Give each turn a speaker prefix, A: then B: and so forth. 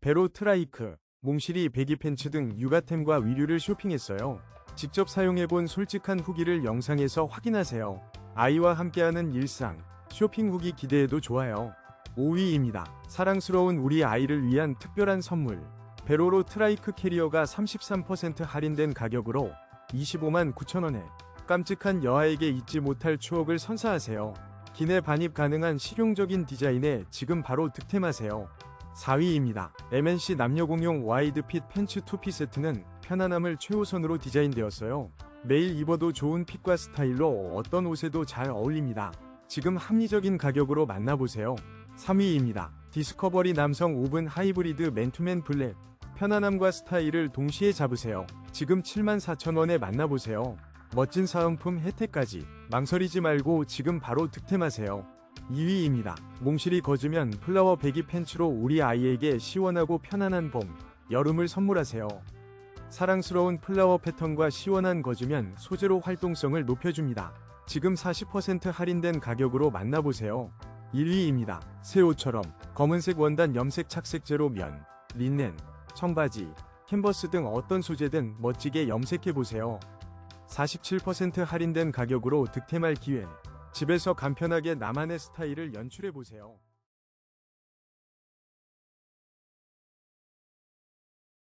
A: 베로 트라이크, 몽실이 배기 팬츠 등 육아템과 위류를 쇼핑했어요. 직접 사용해본 솔직한 후기를 영상에서 확인하세요. 아이와 함께하는 일상, 쇼핑 후기 기대해도 좋아요. 5위입니다. 사랑스러운 우리 아이를 위한 특별한 선물. 베로로 트라이크 캐리어가 33% 할인된 가격으로 25만 9천원에 깜찍한 여아에게 잊지 못할 추억을 선사하세요. 기내 반입 가능한 실용적인 디자인에 지금 바로 득템하세요. 4위입니다. MNC 남녀공용 와이드핏 팬츠 2피 세트는 편안함을 최우선으로 디자인되었어요. 매일 입어도 좋은 핏과 스타일로 어떤 옷에도 잘 어울립니다. 지금 합리적인 가격으로 만나보세요. 3위입니다. 디스커버리 남성 오븐 하이브리드 맨투맨 블랙. 편안함과 스타일을 동시에 잡으세요. 지금 74,000원에 만나보세요. 멋진 사은품 혜택까지 망설이지 말고 지금 바로 득템하세요. 2위입니다. 몽실이 거즈면 플라워 배기 팬츠로 우리 아이에게 시원하고 편안한 봄, 여름을 선물하세요. 사랑스러운 플라워 패턴과 시원한 거즈면 소재로 활동성을 높여줍니다. 지금 40% 할인된 가격으로 만나보세요. 1위입니다. 새 옷처럼 검은색 원단 염색 착색제로 면, 린넨, 청바지, 캔버스 등 어떤 소재든 멋지게 염색해보세요. 47% 할인된 가격으로 득템할 기회. 집에서 간편하게 나만의 스타일을 연출해보세요.